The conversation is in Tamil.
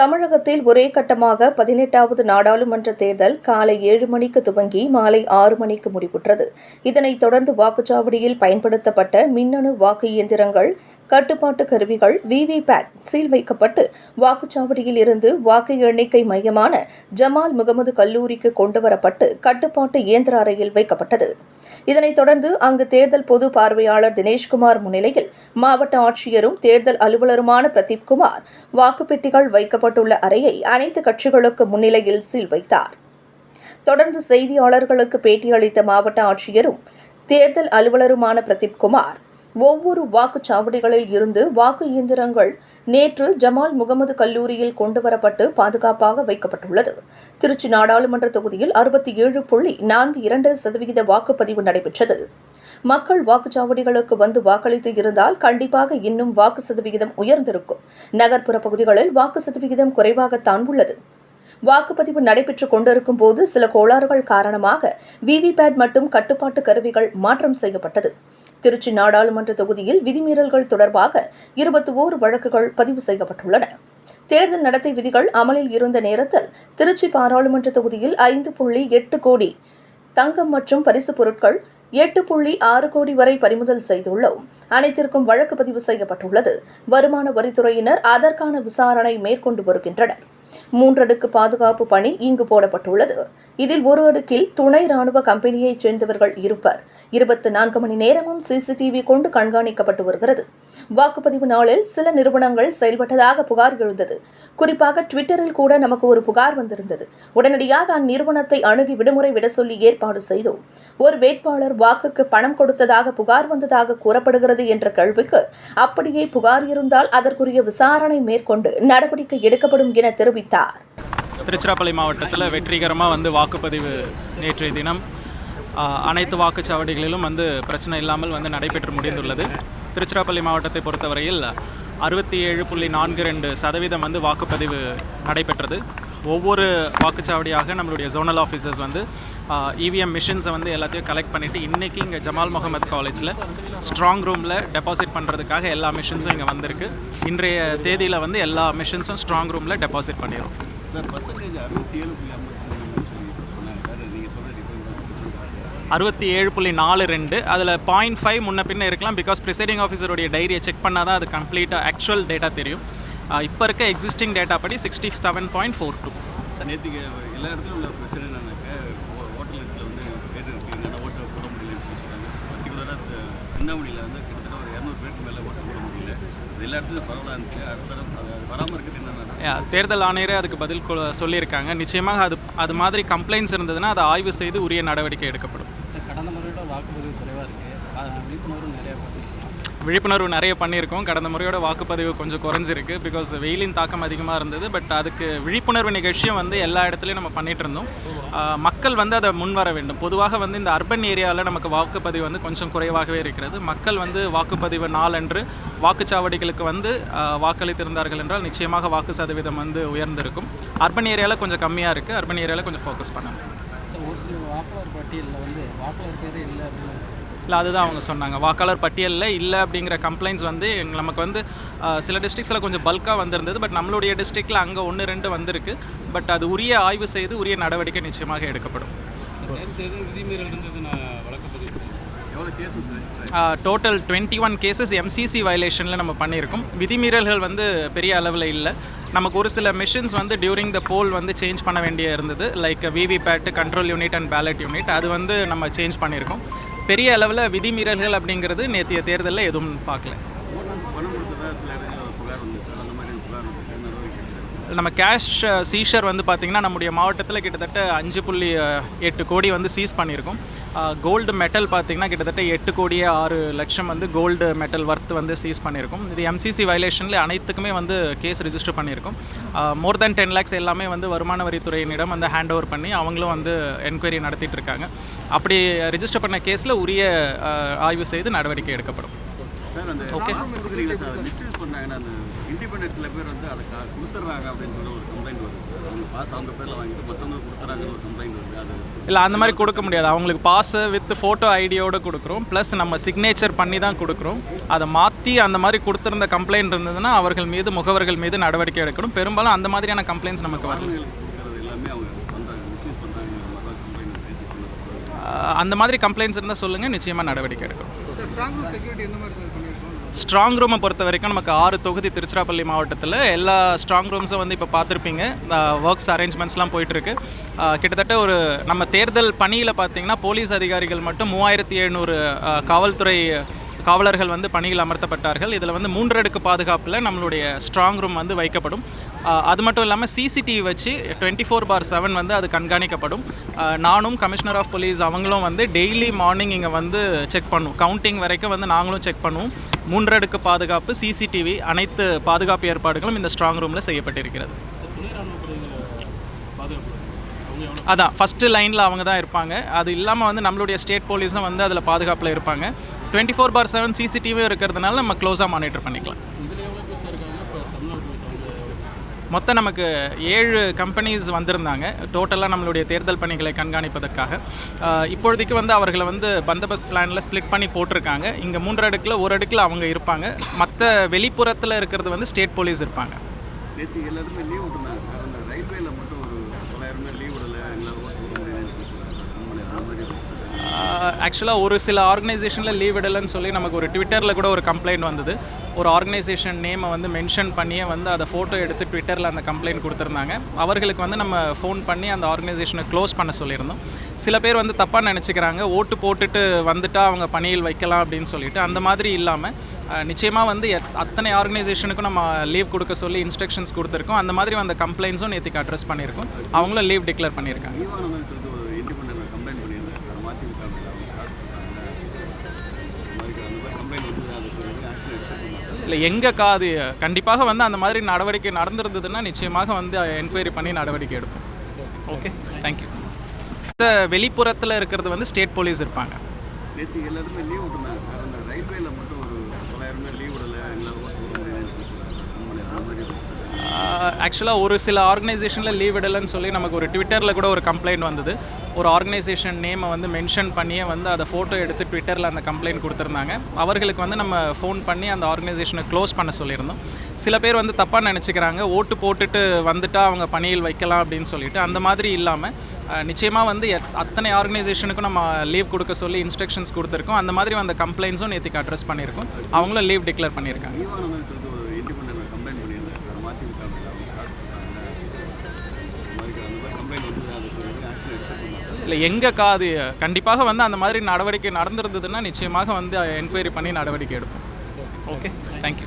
தமிழகத்தில் ஒரே கட்டமாக பதினெட்டாவது நாடாளுமன்ற தேர்தல் காலை ஏழு மணிக்கு துவங்கி மாலை ஆறு மணிக்கு முடிவுற்றது. இதனைத் தொடர்ந்து வாக்குச்சாவடியில் பயன்படுத்தப்பட்ட மின்னணு வாக்கு இயந்திரங்கள் கட்டுப்பாட்டு கருவிகள் விவிபேட் சீல் வைக்கப்பட்டு வாக்குச்சாவடியில் இருந்து வாக்கு எண்ணிக்கை மையமான ஜமால் முகமது கல்லூரிக்கு கொண்டுவரப்பட்டு கட்டுப்பாட்டு இயந்திர அறையில் வைக்கப்பட்டது. இதனைத் தொடர்ந்து அங்கு தேர்தல் பொது பார்வையாளர் தினேஷ்குமார் முன்னிலையில் மாவட்ட ஆட்சியரும் தேர்தல் அலுவலருமான பிரதீப் குமார் வாக்குப்பெட்டிகள் வைக்கப்பட்டுள்ள அறையை அனைத்து கட்சிகளுக்கு முன்னிலையில் சீல் வைத்தார். தொடர்ந்து செய்தியாளர்களுக்கு பேட்டியளித்த மாவட்ட ஆட்சியரும் தேர்தல் அலுவலருமான பிரதீப் குமார் ஒவ்வொரு வாக்குச்சாவடிகளில் இருந்து வாக்கு இயந்திரங்கள் நேற்று ஜமால் முகமது கல்லூரியில் கொண்டுவரப்பட்டு பாதுகாப்பாக வைக்கப்பட்டுள்ளது. திருச்சி நாடாளுமன்ற தொகுதியில் அறுபத்தி ஏழு புள்ளி நான்கு இரண்டு சதவிகித வாக்குப்பதிவு நடைபெற்றது. மக்கள் வாக்குச்சாவடிகளுக்கு வந்து வாக்களித்து இருந்தால் கண்டிப்பாக இன்னும் வாக்கு சதவிகிதம் உயர்ந்திருக்கும். நகர்ப்புற பகுதிகளில் வாக்கு சதவிகிதம் குறைவாகத்தான் உள்ளது. வாக்குப்பதிவு நடைபெற்றுக் கொண்டிருக்கும் போது சில கோளாறுகள் காரணமாக விவிபேட் மற்றும் கட்டுப்பாட்டு கருவிகள் மாற்றம் செய்யப்பட்டது. திருச்சி நாடாளுமன்ற தொகுதியில் விதிமீறல்கள் தொடர்பாக இருபத்தி ஓரு வழக்குகள் பதிவு செய்யப்பட்டுள்ளன. தேர்தல் நடத்தை விதிகள் அமலில் இருந்த நேரத்தில் திருச்சி பாராளுமன்ற தொகுதியில் ஐந்து புள்ளி எட்டு கோடி தங்கம் மற்றும் பரிசுப் பொருட்கள் எட்டு புள்ளி ஆறு கோடி வரை பறிமுதல் செய்துள்ளோம். அனைத்திற்கும் வழக்கு பதிவு செய்யப்பட்டுள்ளது. வருமான வரித்துறையினர் அதற்கான விசாரணை மேற்கொண்டு வருகின்றனர். மூன்றடுக்கு பாதுகாப்பு பணி இங்கு போடப்பட்டுள்ளது. இதில் ஒரு அடுக்கில் துணை ராணுவ கம்பெனியைச் சேர்ந்தவர்கள் இருப்பர். இருபத்தி நான்கு மணி நேரமும் சிசிடிவி கொண்டு கண்காணிக்கப்பட்டு வருகிறது. வாக்குப்பதிவு நாளில் சில நிறுவனங்கள் செயல்பட்டதாக புகார் எழுந்தது. குறிப்பாக ட்விட்டரில் கூட நமக்கு ஒரு புகார் வந்திருந்தது. உடனடியாக அந்நிறுவனத்தை அணுகி விடுமுறை விட சொல்லி ஏற்பாடு செய்தோம். ஒரு வேட்பாளர் வாக்குக்கு பணம் கொடுத்ததாக புகார் வந்ததாக கூறப்படுகிறது என்ற கேள்விக்கு அப்படியே புகார் இருந்தால் அதற்குரிய விசாரணை மேற்கொண்டு நடவடிக்கை எடுக்கப்படும் என தெரிவித்தார். திருச்சிராப்பள்ளி மாவட்டத்தில் வெற்றிகரமாக வந்து வாக்குப்பதிவு நேற்றைய தினம் அனைத்து வாக்குச்சாவடிகளிலும் வந்து பிரச்சனை இல்லாமல் வந்து நடைபெற்று முடிந்துள்ளது. திருச்சிராப்பள்ளி மாவட்டத்தை பொறுத்தவரையில் அறுபத்தி ஏழு புள்ளி நான்கு ரெண்டு சதவீதம் வந்து வாக்குப்பதிவு நடைபெற்றது. ஒவ்வொரு வாக்குச்சாவடியாக நம்மளுடைய ஜோனல் ஆஃபீஸர்ஸ் வந்து இவிஎம் மிஷின்ஸை வந்து எல்லாத்தையும் கலெக்ட் பண்ணிவிட்டு இன்றைக்கி இங்கே ஜமால் முகமது காலேஜில் ஸ்ட்ராங் ரூமில் டெபாசிட் பண்ணுறதுக்காக எல்லா மிஷின்ஸும் இங்கே வந்திருக்கு. இன்றைய தேதியில் வந்து எல்லா மிஷின்ஸும் ஸ்ட்ராங் ரூமில் டெபாசிட் பண்ணிடும் சார் பர்சன்டேஜ் அறுபத்தி ஏழு புள்ளி ஐம்பத்தி சொன்னாங்க சார் நீங்கள் சொல்கிற டிஃபரெண்ட் அறுபத்தி ஏழு புள்ளி நாலு ரெண்டு. அதில் பாயிண்ட் ஃபைவ் முன்ன பின்ன இருக்கலாம் பிகாஸ் ப்ரிசைடிங் ஆஃபீஸருடைய டைரியை செக் பண்ணால் தான் அது கம்ப்ளீட்டாக ஆக்சுவல் டேட்டா தெரியும். இப்போ இருக்க எக்ஸிஸ்டிங் டேட்டா படி sixty seven point four two sir எல்லா இடத்துலையும் உள்ள பிரச்சனை என்னன்னாக்க ஓட்டர் லிஸ்ட்டில் வந்து பேர் இருக்கு என்னால் ஓட்டு போட முடியலன்னு சொல்லி சொல்கிறாங்க பர்டிகுலராக சிந்தாமணியில் வந்து கிட்டத்தட்ட ஒரு இரநூறு பேருக்கு மேலே ஓட்டு போட முடியல. அது எல்லா இடத்துலையும் பரவலாக இருந்துச்சு. அடுத்த அது வராமல் இருக்கிறது என்னென்னா தேர்தல் ஆணையரே அதுக்கு பதில் கொ- சொல்லியிருக்காங்க. நிச்சயமாக அது அது மாதிரி கம்ப்ளைண்ட்ஸ் இருந்ததுன்னா அதை ஆய்வு செய்து உரிய நடவடிக்கை எடுக்கப்படும். வாக்குப்பதிவு குறைவாக இருக்குது விழிப்புணர்வு நிறையா பண்ணிருக்கோம் விழிப்புணர்வு நிறைய பண்ணியிருக்கோம். கடந்த முறையோட வாக்குப்பதிவு கொஞ்சம் குறைஞ்சிருக்கு. பிகாஸ் வெயிலின் தாக்கம் அதிகமாக இருந்தது. பட் அதுக்கு விழிப்புணர்வு நிகழ்ச்சியும் வந்து எல்லா இடத்துலையும் நம்ம பண்ணிகிட்டு இருந்தோம். மக்கள் வந்து அதை முன்வர வேண்டும். பொதுவாக வந்து இந்த அர்பன் ஏரியாவில் நமக்கு வாக்குப்பதிவு வந்து கொஞ்சம் குறைவாகவே இருக்கிறது. மக்கள் வந்து வாக்குப்பதிவு நாளன்று வாக்குச்சாவடிகளுக்கு வந்து வாக்களித்திருந்தார்கள் என்றால் நிச்சயமாக வாக்கு சதவீதம் வந்து உயர்ந்திருக்கும். அர்பன் ஏரியாவில் கொஞ்சம் கம்மியாக இருக்குது அர்பன் ஏரியாவில் கொஞ்சம் ஃபோக்கஸ் பண்ணணும். ஒரு சில வாக்காளர் பட்டியலில் வந்து வாக்காளர் பேரே இல்லை அப்படின்னு? இல்லை அதுதான் அவங்க சொன்னாங்க. வாக்காளர் பட்டியலில் இல்லை அப்படிங்கிற கம்ப்ளைண்ட்ஸ் வந்து நமக்கு வந்து சில டிஸ்ட்ரிக்ஸில் கொஞ்சம் பல்காக வந்திருந்தது. பட் நம்மளுடைய டிஸ்ட்ரிக்டில் அங்கே ஒன்று ரெண்டு வந்திருக்கு. பட் அது உரிய ஆய்வு செய்து உரிய நடவடிக்கை நிச்சயமாக எடுக்கப்படும். Total twenty one cases MCC வயலேஷனில் நம்ம பண்ணியிருக்கோம். விதிமீறல்கள் வந்து பெரிய அளவில் இல்லை. நமக்கு ஒரு சில மிஷின்ஸ் வந்து டியூரிங் த போல் வந்து சேஞ்ச் பண்ண வேண்டிய இருந்தது. Like VVPAT control unit and ballot unit அது வந்து நம்ம சேஞ்ச் பண்ணியிருக்கோம். பெரிய அளவில் விதிமீறல்கள் அப்படிங்கிறது நேற்றைய தேர்தலில் எதுவும் பார்க்கல ஓட்டர்ஸ் பணம் கொடுத்ததா சில இடங்களில் ஒரு புகார் வந்துச்சு அந்த மாதிரி புகார் வந்துச்சு நடவடிக்கை எடுத்தாங்க. நம்ம கேஷ் சீஷர் வந்து பார்த்திங்கன்னா நம்முடைய மாவட்டத்தில் கிட்டத்தட்ட அஞ்சு புள்ளி எட்டு கோடி வந்து சீஸ் பண்ணியிருக்கோம். கோல்டு மெட்டல் பார்த்திங்கன்னா கிட்டத்தட்ட எட்டு கோடியே ஆறு லட்சம் வந்து கோல்டு மெட்டல் ஒர்த் வந்து சீஸ் பண்ணியிருக்கோம். இது எம்சிசி வயலேஷனில் அனைத்துக்குமே வந்து கேஸ் ரிஜிஸ்டர் பண்ணியிருக்கோம். மோர் தென் டென் லேக்ஸ் எல்லாமே வந்து வருமான வரித்துறையினிடம் வந்து ஹேண்ட் ஓவர் பண்ணி அவங்களும் வந்து என்கொயரி நடத்திட்டு இருக்காங்க அப்படி ரிஜிஸ்டர் பண்ண கேஸில் உரிய ஆய்வு செய்து நடவடிக்கை எடுக்கப்படும். சார் இண்டிபெண்டன்ட் சில பேர் வந்து அதை கொடுத்துட்றாங்க அப்படின்னு சொல்லி ஒரு கம்ப்ளைண்ட் வருது. சார் அவங்க பாஸ் அவங்க பேரில் வாங்கிட்டு மற்றவங்க கொடுத்துறாங்கன்னு ஒரு கம்ப்ளைண்ட் வருது. அது இல்லை அந்த மாதிரி கொடுக்க முடியாது. அவங்களுக்கு பாஸு வித் ஃபோட்டோ ஐடியோடு கொடுக்குறோம். ப்ளஸ் நம்ம சிக்னேச்சர் பண்ணி தான் கொடுக்குறோம். அதை மாற்றி அந்த மாதிரி கொடுத்துருந்த கம்ப்ளைண்ட் இருந்ததுன்னா அவர்கள் மீது முகவர்கள் மீது நடவடிக்கை எடுக்கணும். பெரும்பாலும் அந்த மாதிரியான கம்ப்ளைண்ட்ஸ் நமக்கு வரல. எல்லாமே அவங்க அந்த மாதிரி கம்ப்ளைண்ட்ஸ் இருந்தால் சொல்லுங்கள் நிச்சயமாக நடவடிக்கை எடுக்கிறோம் சார் ஸ்ட்ராங் ரூமை பொறுத்த வரைக்கும் நமக்கு ஆறு தொகுதி திருச்சிராப்பள்ளி மாவட்டத்தில் எல்லா ஸ்ட்ராங் ரூம்ஸும் வந்து இப்போ பார்த்துருப்பீங்க. இந்த ஒர்க்ஸ் அரேஞ்ச்மெண்ட்ஸ்லாம் போயிட்டுருக்கு. கிட்டத்தட்ட ஒரு நம்ம தேர்தல் பணியில் பார்த்தீங்கன்னா போலீஸ் அதிகாரிகள் மட்டும் மூவாயிரத்தி எழுநூறு காவல்துறை காவலர்கள் வந்து பணியில் அமர்த்தப்பட்டார்கள். இதில் வந்து மூன்றடுக்கு பாதுகாப்பில் நம்மளுடைய ஸ்ட்ராங் ரூம் வந்து வைக்கப்படும். அது மட்டும் இல்லாமல் சிசிடிவி வச்சு டுவெண்ட்டி ஃபோர் பார் செவன் வந்து அது கண்காணிக்கப்படும். நானும் கமிஷனர் ஆஃப் போலீஸ் அவங்களும் வந்து டெய்லி மார்னிங் இங்கே வந்து செக் பண்ணுவோம் கவுண்டிங் வரைக்கும் வந்து நாங்களும் செக் பண்ணுவோம். மூன்றடுக்கு பாதுகாப்பு சிசிடிவி அனைத்து பாதுகாப்பு ஏற்பாடுகளும் இந்த ஸ்ட்ராங் ரூமில் செய்யப்பட்டிருக்கிறது. அதான் ஃபஸ்ட்டு லைனில் அவங்க தான் இருப்பாங்க. அது இல்லாமல் வந்து நம்மளுடைய ஸ்டேட் போலீஸும் வந்து அதில் பாதுகாப்பில் இருப்பாங்க. டுவெண்ட்டி ஃபோர் பார் செவன் சிசிடிவியும் இருக்கிறதுனால நம்ம க்ளோஸாக மானிட்டர் பண்ணிக்கலாம். மொத்தம் நமக்கு ஏழு கம்பெனிஸ் வந்திருந்தாங்க. டோட்டலாக நம்மளுடைய தேர்தல் பணிகளை கண்காணிப்பதற்காக. இப்பொழுதைக்கு வந்து அவர்களை வந்து பந்தபஸ்த் பிளானில் ஸ்ப்ளிட் பண்ணி போட்டிருக்காங்க. இங்கே மூன்று அடுக்கில் ஒரு அடுக்கில் அவங்க இருப்பாங்க. மற்ற வெளிப்புறத்தில் இருக்கிறது வந்து ஸ்டேட் போலீஸ் இருப்பாங்க நேற்று எல்லாருமே லீவ் விட்டுருந்தாங்க சார் அந்த ரயில்வேல மட்டும் ஒரு தொள்ளாயிரம் பேர் லீவ் விடல எங்களால் ஓட்டு போட முடியலன்னு சொல்லுவாங்க சார் கம்பெனி அந்த மாதிரி ஆக்சுவலாக ஒரு சில ஆர்கனைசேஷனில் லீவ் விடலைன்னு சொல்லி நமக்கு ஒரு ட்விட்டரில் கூட ஒரு கம்ப்ளைண்ட் வந்தது. ஒரு ஆர்கனைசேஷன் நேமை வந்து மென்ஷன் பண்ணியே வந்து அதை ஃபோட்டோ எடுத்து ட்விட்டரில் அந்த கம்ப்ளைண்ட் கொடுத்துருந்தாங்க. அவர்களுக்கு வந்து நம்ம ஃபோன் பண்ணி அந்த ஆர்கனைசேஷனை க்ளோஸ் பண்ண சொல்லியிருந்தோம். சில பேர் வந்து தப்பாக நினச்சிக்கிறாங்க. ஓட்டு போட்டுட்டு வந்துட்டால் அவங்க பணியில் வைக்கலாம் அப்படின்னு சொல்லிட்டு. அந்த மாதிரி இல்லாமல் நிச்சயமாக வந்து எத்- அத்தனை ஆர்கனைசேஷனுக்கும் நம்ம லீவ் கொடுக்க சொல்லி இன்ஸ்ட்ரக்ஷன்ஸ் கொடுத்துருக்கோம். அந்த மாதிரி வந்த கம்ப்ளைண்ட்ஸும் நேற்றுக்கு அட்ரஸ் பண்ணியிருக்கோம். அவங்களும் லீவ் டிக்ளேர் பண்ணியிருக்காங்க. இண்டிபெண்டன்ட் கம்ப்ளைண்ட் பண்ணியிருந்தாங்க சார் மதிமுக இல்லை எங்கே காது கண்டிப்பாக வந்து அந்த மாதிரி நடவடிக்கை நடந்திருந்ததுன்னா நிச்சயமாக வந்து என்கொயரி பண்ணி நடவடிக்கை எடுப்போம். ஓகே தேங்க்யூ இந்த வெளிப்புறத்தில் இருக்கிறது வந்து ஸ்டேட் போலீஸ் இருப்பாங்க. நேற்று எல்லாருமே லீவ் விட்டுருந்தாங்க சார். அந்த ரயில்வேல மட்டும் ஒரு தொள்ளாயிரம் பேர் லீவ் விடல ஆக்சுவலாக ஒரு சில ஆர்கனைசேஷனில் லீவ் விடலைன்னு சொல்லி நமக்கு ஒரு ட்விட்டரில் கூட ஒரு கம்ப்ளைண்ட் வந்தது. ஒரு ஆர்கனைசேஷன் நேமை வந்து மென்ஷன் பண்ணியே வந்து அதை ஃபோட்டோ எடுத்து ட்விட்டரில் அந்த கம்ப்ளைண்ட் கொடுத்துருந்தாங்க. அவர்களுக்கு வந்து நம்ம ஃபோன் பண்ணி அந்த ஆர்கனைசேஷனை க்ளோஸ் பண்ண சொல்லியிருந்தோம். சில பேர் வந்து தப்பாக நினச்சிக்கிறாங்க. ஓட்டு போட்டுட்டு வந்துட்டால் அவங்க பணியில் வைக்கலாம் அப்படின்னு சொல்லிட்டு அந்த மாதிரி இல்லாமல் நிச்சயமாக வந்து அத்தனை ஆர்கனைசேஷனுக்கும் நம்ம லீவ் கொடுக்க சொல்லி இன்ஸ்ட்ரக்ஷன்ஸ் கொடுத்துருக்கோம். அந்த மாதிரி வந்த கம்ப்ளைண்ட்ஸும் நேற்றுக்கு அட்ரஸ் பண்ணியிருக்கோம். அவங்களும் லீவ் டிக்ளேர் பண்ணியிருக்காங்க. இல்லை எங்கே காது கண்டிப்பாக வந்து அந்த மாதிரி நடவடிக்கை நடந்திருந்ததுன்னா நிச்சயமாக வந்து என்கொயரி பண்ணி நடவடிக்கை எடுப்போம். Okay thank you